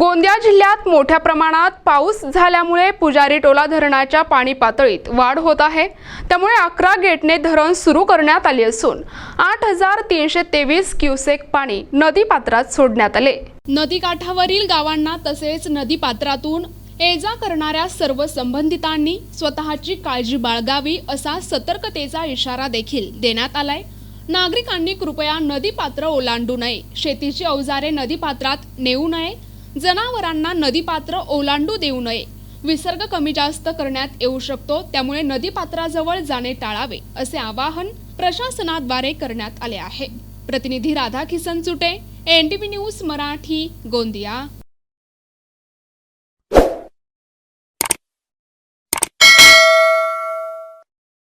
गोंदिया जिल्ह्यात मोठ्या प्रमाणात पाऊस झाल्यामुळे पुजारी टोला धरणाच्या पाणी पातळीत वाढ होत आहे. त्यामुळे अकरा गेटने धरण सुरू करण्यात आले असून आठ हजार तीनशे तेवीस क्युसेक पाणी नदीपात्रात सोडण्यात आले. नदीकाठावरील गावांना तसेच नदीपात्रातून ये जा करणाऱ्या सर्व संबंधितांनी स्वतःची काळजी बाळगावी असा सतर्कतेचा इशारा देखील देण्यात आलाय. नागरिकांनी कृपया नदीपात्र ओलांडू नये. शेतीची अवजारे नदीपात्रात नेऊ नये. जनावरांना नदीपात्र ओलांडू देऊ नये. विसर्ग कमी जास्त करण्यात येऊ शकतो त्यामुळे नदीपात्राजवळ जाणे टाळावे असे आवाहन प्रशासनाद्वारे करण्यात आले आहे. प्रतिनिधी राधा किसन चुटे एनटीव्ही न्यूज मराठी गोंदिया.